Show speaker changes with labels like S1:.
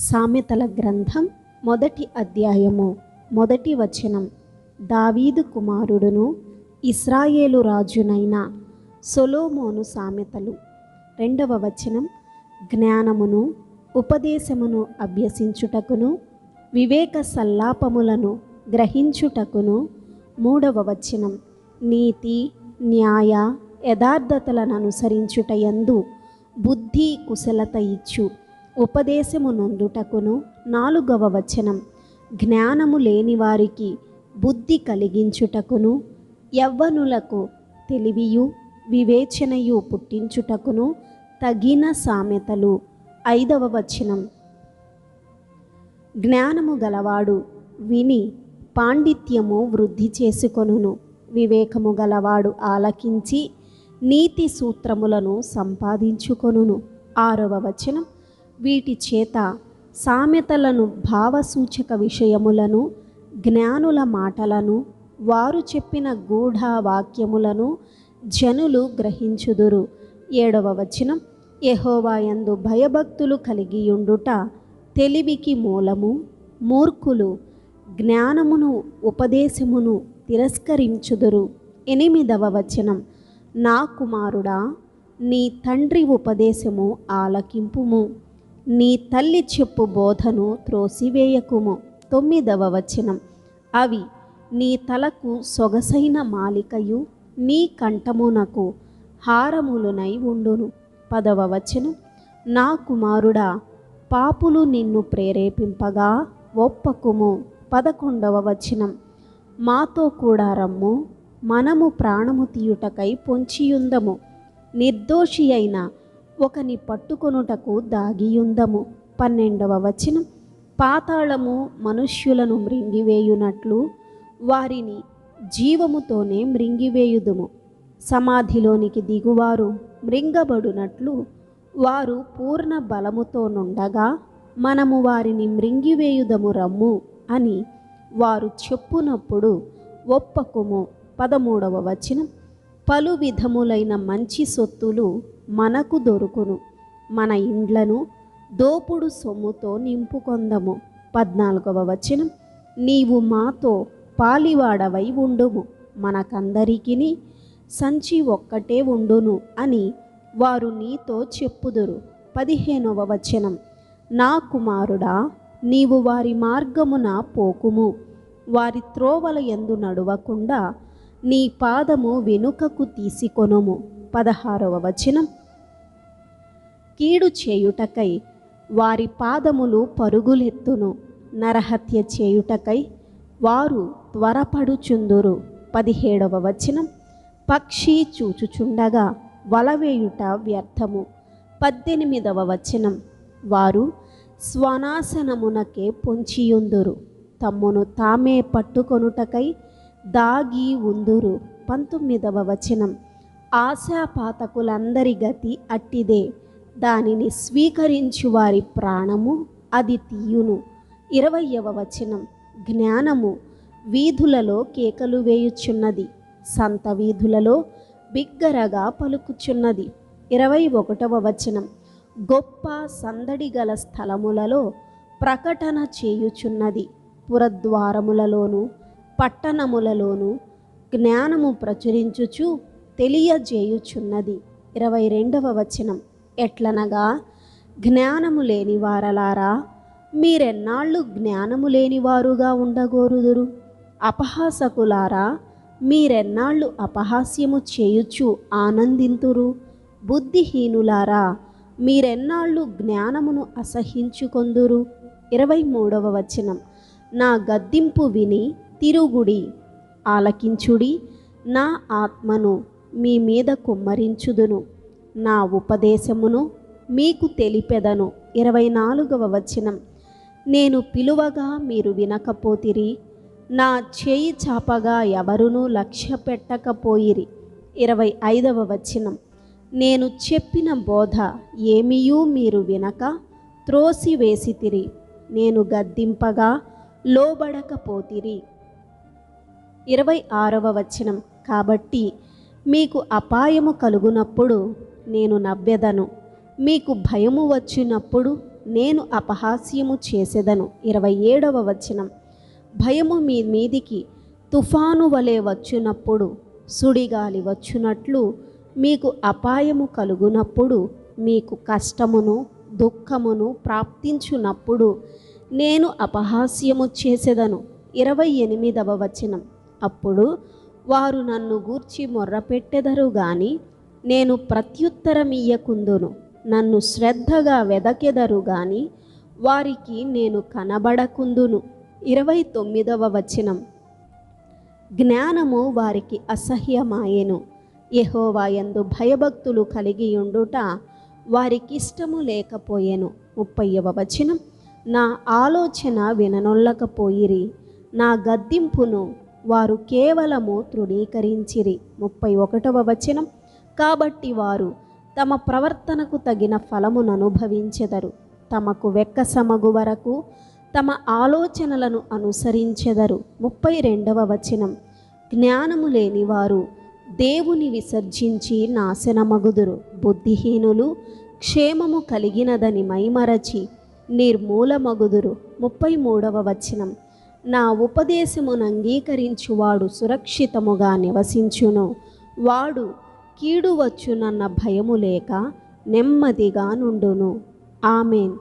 S1: సామెతల గ్రంథం మొదటి అధ్యాయము మొదటి వచనం. దావీదు కుమారుడును ఇస్రాయేలు రాజునైన సొలోమోను సామెతలు. రెండవ వచనం జ్ఞానమును ఉపదేశమును అభ్యసించుటకును వివేక సల్లాపములను గ్రహించుటకును. మూడవ వచనం నీతి న్యాయ యథార్థతలను అనుసరించుటయందు బుద్ధి కుశలత ఇచ్చు. ఉపదేశము నొందుటకును నాలుగవ వచనం. జ్ఞానము లేని వారికి బుద్ధి కలిగించుటకును యవ్వనులకు తెలివియు వివేచనయు పుట్టించుటకును తగిన సామెతలు. ఐదవ వచనం. జ్ఞానము గలవాడు విని పాండిత్యము వృద్ధి చేసుకొనును. వివేకము గలవాడు ఆలకించి నీతి సూత్రములను సంపాదించుకొనును. ఆరవ వచనం. వీటి చేత సామెతలను భావసూచక విషయములను జ్ఞానుల మాటలను వారు చెప్పిన గూఢ వాక్యములను జనులు గ్రహించుదురు. ఏడవ వచనం యహోవాయందు భయభక్తులు కలిగియుండుట తెలివికి మూలము మూర్ఖులు జ్ఞానమును ఉపదేశమును తిరస్కరించుదురు. ఎనిమిదవ వచనం నా కుమారుడా నీ తండ్రి ఉపదేశము ఆలకింపుము. నీ తల్లి చెప్పు బోధను త్రోసివేయకుము. తొమ్మిదవ వచనం. అవి నీ తలకు సొగసైన మాలికయు నీ కంఠమునకు హారములునై ఉండును. పదవ వచనం. నా కుమారుడా పాపులు నిన్ను ప్రేరేపింపగా ఒప్పకుము. పదకొండవ వచనం. మాతో కూడా రమ్ము. మనము ప్రాణము తీయుటకై పొంచియుందము. నిర్దోషి అయిన ఒకని పట్టుకొనుటకు దాగియుందము. పన్నెండవ వచనం. పాతాళము మనుష్యులను మృంగివేయునట్లు వారిని జీవముతోనే మృంగివేయుదుము. సమాధిలోనికి దిగువారు మృంగబడునట్లు వారు పూర్ణ బలముతో నుండగా మనము వారిని మృంగివేయుదము రమ్ము అని వారు చెప్పునప్పుడు ఒప్పకుము. పదమూడవ వచనం. పలు విధములైన మంచి సొత్తులు మనకు దొరుకును. మన ఇండ్లను దోపుడు సొమ్ముతో నింపుకొందము. పద్నాలుగవ వచనం. నీవు మాతో పాలివాడవై ఉండుము. మనకందరికిని సంచి ఒక్కటే ఉండును అని వారు నీతో చెప్పుదురు. పదిహేనవ వచనం. నా కుమారుడా నీవు వారి మార్గమున పోకుము. వారి త్రోవల ఎందు నడువకుండా నీ పాదము వెనుకకు తీసుకొనుము. పదహారవ వచనం. కీడు చేయుటకై వారి పాదములు పరుగులెత్తును. నరహత్య చేయుటకై వారు త్వరపడుచుందురు. పదిహేడవ వచనం. పక్షి చూచుచుండగా వలవేయుట వ్యర్థము. పద్దెనిమిదవ వచనం. వారు స్వనాశనమునకే పొంచియుందురు. తమ్మును తామే పట్టుకొనుటకై దాగి ఉందురు. పంతొమ్మిదవ వచనం. ఆశాపాతకులందరి గతి అట్టిదే. దానిని స్వీకరించు వారి ప్రాణము అది తీయును. ఇరవయవ వచనం. జ్ఞానము వీధులలో కేకలు వేయుచున్నది. సంత వీధులలో బిగ్గరగా పలుకుచున్నది. ఇరవై ఒకటవ వచనం. గొప్ప సందడి గల స్థలములలో ప్రకటన చేయుచున్నది. పురద్వారములలోనూ పట్టణములలోను జ్ఞానము ప్రచురించుచు తెలియజేయుచున్నది. ఇరవై రెండవ వచనం. ఎట్లనగా జ్ఞానము లేని వారలారా మీరెన్నాళ్ళు జ్ఞానము లేనివారుగా ఉండగోరుదురు? అపహాసకులారా మీరెన్నాళ్ళు అపహాస్యము చేయుచు ఆనందింతురు? బుద్ధిహీనులారా మీరెన్నాళ్ళు జ్ఞానమును అసహించుకొందురు? ఇరవై మూడవ వచనం. నా గద్దింపు విని తిరుగుడి ఆలకించుడి నా ఆత్మను మీ మీద కుమ్మరించుదును. నా ఉపదేశమును మీకు తెలిపెదను. ఇరవై నాలుగవ వచనం. నేను పిలువగా మీరు వినకపోతిరి నా చేయి చాపగా ఎవరునూ లక్ష్య పెట్టకపోయిరి ఇరవై ఐదవ వచనం. నేను చెప్పిన బోధ ఏమీయూ మీరు వినక త్రోసివేసితిరి. నేను గద్దింపగా లోబడకపోతిరి. ఇరవై ఆరవ వచనం. కాబట్టి మీకు అపాయము కలుగునప్పుడు నేను నవ్వెదను. మీకు భయము వచ్చినప్పుడు నేను అపహాస్యము చేసేదను. ఇరవై ఏడవ వచనం. భయము మీ మీదికి తుఫాను వలె వచ్చినప్పుడు సుడిగాలి వచ్చినట్లు మీకు అపాయము కలుగునప్పుడు మీకు కష్టమును దుఃఖమును ప్రాప్తించునప్పుడు నేను అపహాస్యము చేసేదను. ఇరవై ఎనిమిదవ వచనం. అప్పుడు వారు నన్ను గూర్చి మొర్రపెట్టెదరు గాని నేను ప్రత్యుత్తరమియ్యకుందును. నన్ను శ్రద్ధగా వెదకెదరు గాని వారికి నేను కనబడకుందును. ఇరవై తొమ్మిదవ వచనం. జ్ఞానము వారికి అసహ్యమాయెను. యహోవాయందు భయభక్తులు కలిగి ఉండుట వారికిష్టము లేకపోయెను. ముప్పైవ వచనం. నా ఆలోచన విననొల్లకపోయిరి. నా గద్దింపును వారు కేవలము తృణీకరించిరి. ముప్పై ఒకటవ వచనం. కాబట్టి వారు తమ ప్రవర్తనకు తగిన ఫలమును అనుభవించెదరు తమకు వెక్కసమగు వరకు తమ ఆలోచనలను అనుసరించెదరు. ముప్పై రెండవ వచనం. జ్ఞానము లేని వారు దేవుని విసర్జించి నాశనమగుదురు. బుద్ధిహీనులు క్షేమము కలిగినదని మైమరచి నిర్మూలమగుదురు. ముప్పై మూడవ వచనం. నా ఉపదేశమును అంగీకరించువాడు సురక్షితముగా నివసించును. వాడు కీడు వచ్చునన్న భయము లేక నెమ్మదిగా నుండును. ఆమెన్.